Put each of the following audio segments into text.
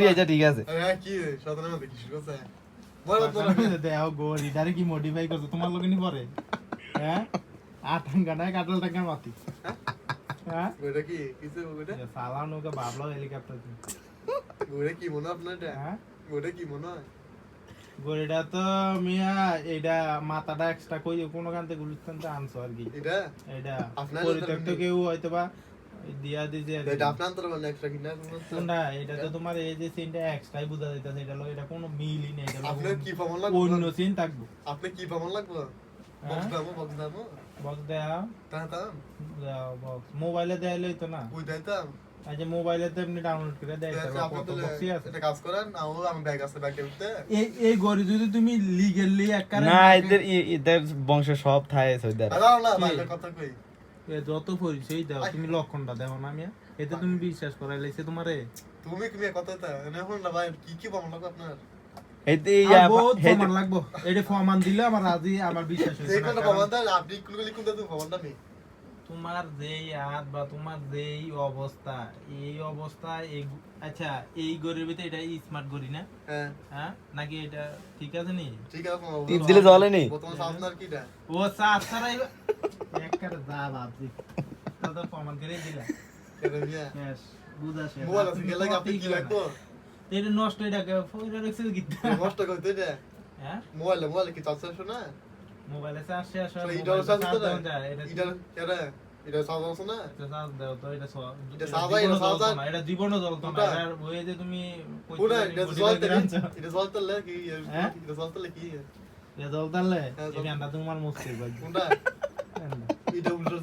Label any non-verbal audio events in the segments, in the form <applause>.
দিয়েছে ঠিক আছে। হ্যাঁ কি কি শুরু করছে? বলো তো দেও গরি ডারে কি মডিফাই করছ? তোমার লোক পরে? হ্যাঁ? আটাঙ্গা নাই কাটল টাকা মাতি হ্যাঁ? ওটা কি? কিছু ওটা সালা নৌকা বাবলা হেলিকপ্টার ওটা কি মনে আপনার হ্যাঁ? ওটা কি মনে হয়? গরিটা তো মিয়া এইটা মাথাটা এক্সট্রা কই কোন কান থেকে গুলিস্তান আনছো আর কি। এটা এটা পরিত্যক্ত কেউ হয়তো বা দিয়া দিছে এটা আপনার তো মানে এক্সট্রা কিনা কোনটা এটা তো তোমার এই যে সিনটা এক্সট্রাই বুঝা যাইতাছে এটা লগে এটা কোনো মিলই নেই এটা আপনার কি প্রমাণ লাগবে? অন্য সিন থাকব। আপনি কি প্রমাণ লাগবে? হ্যাঁ? বক্স দামো বক্স দামো। বক্স দেয়া তা বক্স মোবাইলে না। দাইতাম মোবাইলে তো এমনি ডাউনলোড করে দেয় এটা কাজ করেন আমার আমার ব্যাগ আছে ভিতরে। এই এই গরি যদি তুমি লিগেলি একবারে না এদের এদের বংশ সব থায় সৈদার না কি? কথা কই। এ যত পরিচয় দাও তুমি লক্ষণটা দেখো না মিয়া। এতে তুমি বিশ্বাস করাই লাইছে তোমারে। তুমি কি নিয়ে কথা তা এনে হল না ভাই কি কি লাগবে আপনার? এতে আর বহুত লাগবো। এটা প্রমাণ দিলে আমার রাজি আমার বিশ্বাস হইছে যে না, কোনো কারণ আপনি কোন কোন লিখুন দেন প্রমাণটা তোমার যেই হাত বা তোমার যেই অবস্থা এই অবস্থা এই আচ্ছা এই গরির ভিতরে এটা স্মার্ট গরি না? হ্যাঁ। হ্যাঁ? নাকি এটা ঠিক আছে নি? ঠিক আছে টিপ দিলে জলে নি? বর্তমান আপনার কিটা? ও চা ছাড়াই যা ভাবছি। তো প্রমাণ করে দিলা এটা নিয়ে শেষ বুঝা শেষ মোবাইল আছে গেলে আপনি কি লাগবে? এটা নষ্ট রাখছে কি? নষ্ট করতে এটা? হ্যাঁ? মোবাইল মোবাইল কি শোনা মোবাইলে চার্জ শেষ হয় এটা চার্জ তো না? এটা এটা এটা এটা চার্জ আছে না? এটা চার্জ দাও তো এটা এটা এটা চার্জ এটা জীবনও চার্জ জ্বলতো হয়। না, এটা জীবনও জ্বলতো না। কোনটা? ওই যে তুমি পুরো এটা এটা কি? হ্যাঁ? এটা কি? জ্বলতালে? হ্যাঁ, গানটা তোমার মুস্তি ভাই কোনটা? এটা উল্টো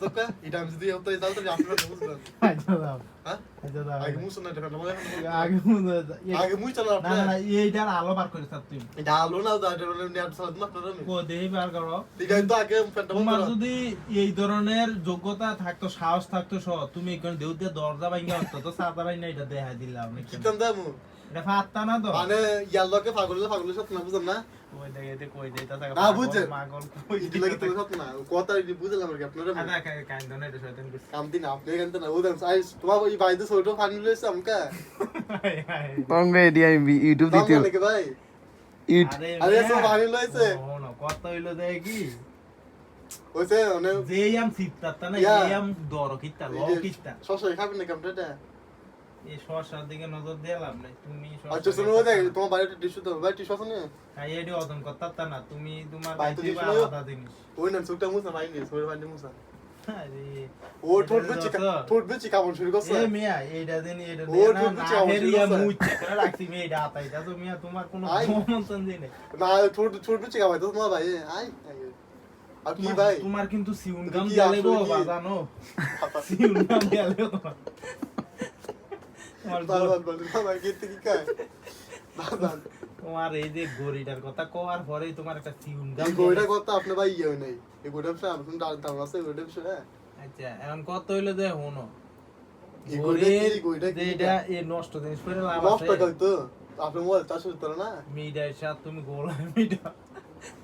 এটা আমি যদি হতো জলতে আপনারা বুঝবেন আচ্ছা দাও হ্যাঁ আচ্ছা দাও আগে মুছ না এটা বলে আগে আগে মুছ চালা না না না, আলো বার করে স্যার তুমি এটা আলো না এটা নেট চালা না আপনারা কো দেহি বার করো এটা তো আগে তোমার যদি এই ধরনের যোগ্যতা থাকতো সাহস থাকতো সহ তুমি এখানে দরজা ভাঙ্গা হতো তো সাদা ভাই না এটা দেখাই দিলাম কি দামু এটা ফাত্তা না তো মানে ইয়ার লগে পাগল পাগল সব না বুঝেন না কই দেই এতে কই দেই তা না, বুঝছে। মাগল কই এটা লাগি তো সব না কথা এটা বুঝলাম আর কি আপনারা আদা কাই কাই দনে এটা শয়তান করছে কাম দিন আপনি এখান না ওদের আই তোমার এই ভাই তো ছোট ফানি লইছে আমকা তঙ্গে এডি আমি ইউটিউব দিতে ভাই ইউট আরে সব লইছে। না কত হইল দেয় কি ওইছে মানে যেই আম সিটতা না। এই আম দর কিতা ল কিতা সসই খাবেন নাকি আপনারা এই শশার দিকে নজর দিয়ে লাভ নাই। তুমি আচ্ছা শুনো দেখ তোমার বাড়িতে টিস্যু তো ভাই টিস্যু আছে না খাই এডি ওজন করতা না তুমি তোমার ভাই, তো কাছে আলাদা জিনিস। ওই না চোখটা মুছা ভাই নি ছোট ভাই মুছা। ও ঠোঁট বেচি ঠোঁট বেচি কামড় শুরু করছে। এ মিয়া এইটা দেন ও, ঠোঁট শুরু করছে। রাখছি এটা মিয়া তোমার কোনো আই। মন্তন দিই না ঠোঁট ঠোঁট বেচি কামাই তো তোমার ভাই আই আই। আর কি ভাই? তোমার কিন্তু <laughs> সিউন গাম কি? গো বাজানো। সিউন গাম গেলে তোমার তোমার বাল গো- বাল বাল গেতে কি বাল তোমার এই যে গরিটার কথা কোয়ার পরেই তোমার একটা গাম এই গইটা কথা আপনি ভাই ইয়ে নাই। এই গইটা সব আপনি দাম দাম আছে? গইটা সব আচ্ছা এখন কত হইল যে হুনো কি? কি? এটা এই নষ্ট জিনিস করে লাভ নষ্ট কই তো? আপনি মোবাইল চাষ করতে না? মিডার সাথে তুমি গোলা মিডা।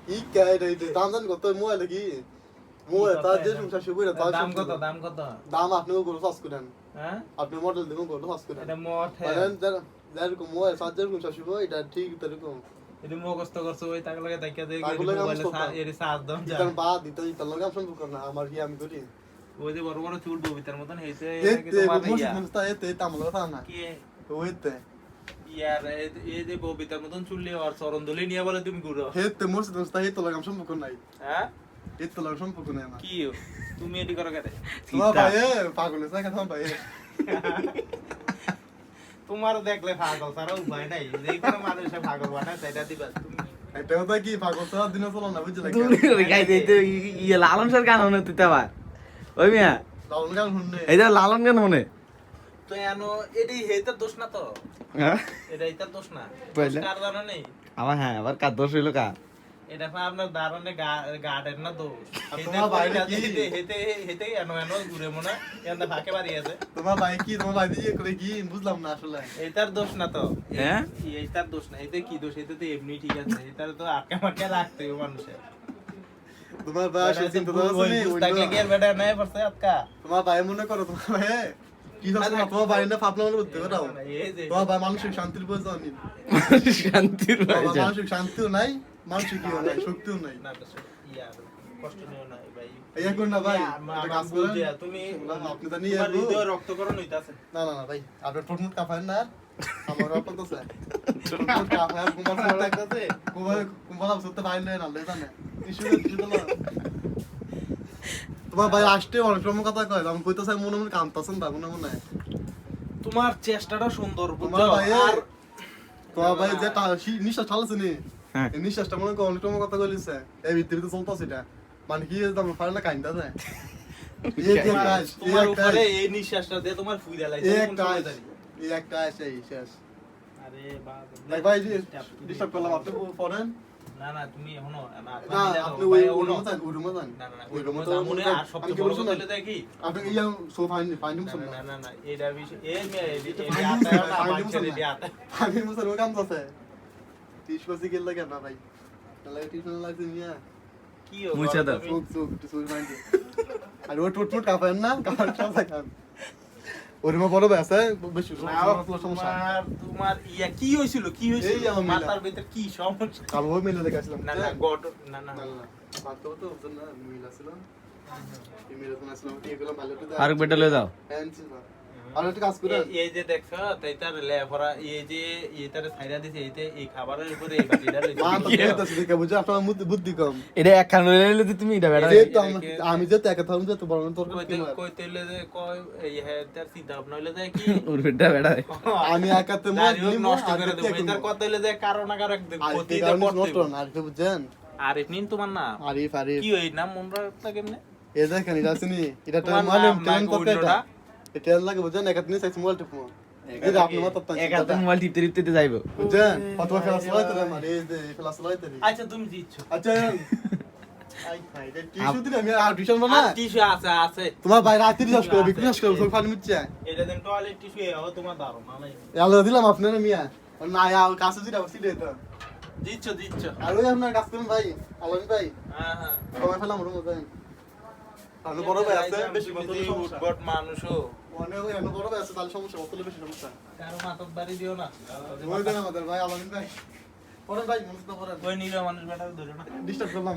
ই কায় রে দাম দাম কত? মোবাইল কি? মোবাইল তার যে সংসার শুরু করে দাম কত দাম কত দাম আপনি গরু চাষ করেন হ্যাঁ আপনি মডেল দেবেন গরু করেন এটা যারা এটা ঠিক তেরকম এটা মুখস্থ করছ ওই তাকে লাগে দেখা তাকে লাগে মোবাইলে এর সাজ দাম যা ইতার বাদ দিতে ইতার লগে আমি সম্পর্ক না আমার কি আমি করি ওই যে বড় বড় চুল ববিতার মতন হইছে এতে মুসলিম এতে তামল কথা না কি ওইতে ইয়ার এই- এই যে ববিতার মতন চুললে আর চরণ ধুলে নিয়ে বলে তুমি ঘুরো হেতে লগে আমি সম্পর্ক নাই হ্যাঁ এতে সম্পর্ক নাই আমার। কি তুমি এটি করো কেন? তোমার ভাই পাগল ভাই তোমার দেখলে পাগল ছাড়া উপায় নাই। যে কোনো মানুষে পাগল বানায় সেটা দিবা তুমি। এটা কথা কি পাগল ছাড়া দিন চলো না বুঝলে তুমি গাই দিতে ইয়ে লালন স্যার গান তুই আবার। ওই মিয়া? লালন গান এই লালন গান তো এনো এটি হেতার দোষ না তো? হ্যাঁ? এটা এটার দোষ না? কার জানো নেই? আমার হ্যাঁ আবার কার দোষ হইল কা এটা আপনার দারণে গার্ডেন না হেতে তোমার বাইরে কি? হেতে হেতে হেতে এনো এনো ঘুরে মনে ফাঁকে বাড়ি আছে। তোমার ভাই কি? তোমার ভাই দিয়ে করে কি? বুঝলাম না আসলে। এটার দোষ না তো। হ্যাঁ? এইটার দোষ না। এতে কি দোষ? এতে তো এমনি ঠিক আছে। এটার তো আটকে মাটকে রাখতে হবে মানুষের। তোমার ভাই তো আছে কি আর বেটা নাই পড়ছে আটকা। তোমার ভাই মনে করো তোমার ভাই কি আছে না তোমার বাইরে না ফাপনা মনে করতে পারো? না, না, এই যে- তোমার ভাই মানসিক শান্তির প্রয়োজন নেই শান্তির প্রয়োজন। মানসিক শান্তিও নাই। ইও নাই শক্তিও নাই। না, ইয়া, কষ্ট নিও না, ভাই। এই এখন না ভাই একটা আমার কাজ ভুল তুমি আপনি তো নিয়ে তোমার যাব। রক্তকরণ হইতাছে। না না না ভাই আপনার ঠোঁট কাফায় না আমার রক্ত তো স্যার ঠোঁট কাফায় কুমার ভালো ফুটে কুমার কুমার সুতে বাইরে নাই না লেতা না টিস্যু টিস্যু তো তোমার ভাই আসতে অনেক সময় কথা কয় আমি কইতে চাই মনে মনে কামতাছেন তা মনে মনে। তোমার চেষ্টাটা সুন্দর তোমার ভাই আর তোমার ভাই যে নিঃশ্বাস ঠালাছে নি। এই নিঃশ্বাসটা মনে কর অনেক সময় কথা কইলিছে এই ভিতরে চলতেছে এটা। মানে কি দাম পারে না কাইন্দা যায়। <laughs> তোমার- কাজ এই তোমার একটা উপরে এই নিঃশ্বাসটা দিয়ে তোমার ফুইরা লাগছে, এই একটা এই একটা আছে এই শেষ আরে বাপ ভাই ভাই Step তুমি- ডিস্টার্ব করলাম আপনি পড়েন। না না তুমি এখনও না, না আপনার দিলে আপনি ওই ভাই, ওই এখনও। রুমে যান ওই রুমে যান। না, না, না, ওই ওই রুমে রুমে তো আর আমি সবচেয়ে বড় কথা হলো দেখি? আপনি ইয়া সো ফাইন ফাইন না, না, না, না, এটা বিষয়- এই মেয়ে, এই- এই ফাইন আতা, দিছে, আতা, ফাইন মানুষের দিছে এই না। আতা। আমি মুসল কাম আছে। টিস করছি গেল লাগে না ভাই? তাহলে লাগছে মিয়া। কি ও মুছে বলো চোখ চোখ টিস ফাইন আর না? ওর মা বড় আছে বেশি সমস্যা সমস্যা। তোমার- তোমার ইয়া কি হয়েছিল? কি মাথার ভিতরে কি সমস্যা? কাল ওই মেলে দেখাছিলাম না না গট না না। না না তো বুঝছেন না মিল আছিল এই মিলে তো আসলাম ঠিক ভালো তো আরেক বেটা লয়ে যাও। হ্যাঁ আর একটা কাজ করে। এই- যে দেখছ তাই তার লেফরা এই যে এটারে ছাইরা দিছে এইতে এই খাবারের উপরে এই বাটিটা লইছে। মা তো কইতাছে দেখে বুঝে আপনার বুদ্ধি- বুদ্ধি কম। এটা এক খান লয়ে তুমি এটা বেটা আমি একা বড় তোর কইতে যে কয় এই হ্যাঁ তার চিন্তা ভাবনা হইলে যায় কি? <laughs> ওর বেটা বেটা আমি একাতে দাড়ি নষ্ট করে দেখতে দেবো। কথা হইলে যে কারও না কারও একদিন আরিফের ক্ষতি নষ্ট না, আরিফে বুঝছেন? আরিফ নিন তোমার নাম আরিফ, আরিফ। কি ওই নাম মনে রাখতা কেমনে? এ দেখেন, এটা আছে নি? এটা তো মানে talent করতে এটা। এটা লাগে চাইছি মোবাইল আপনি এক হাতে মোবাইল টিপতে টিপতে যাইবো। ফেলাস আমার, এই যে ফেলাস। আচ্ছা তুমি জিতছো আচ্ছা, তোমার ভাই রাতে ফানি দিলাম আপনার মিয়া। না, আর কাছে দিলে সিটে যেত। জিতছো জিতছো আর ওই আপনার কাজ করেন ভাই, আলম ভাই, হ্যাঁ হ্যাঁ। সময় ফেলাম রুমে যান। আর বড় ভাই আছে, বেশি সমস্যা। উদ্ভট মানুষও অনেক এত বড় ভাই আছে, তাহলে সমস্যা, অত হলে বেশি সমস্যা। কারও মাথার বাড়ি দিও না ওই দেন আমাদের ভাই, আলম ভাই। পড়েন ভাই, মনে পড়েন। ওই নিরীহ মানুষ বেটা ধরে না ডিস্টার্ব করলাম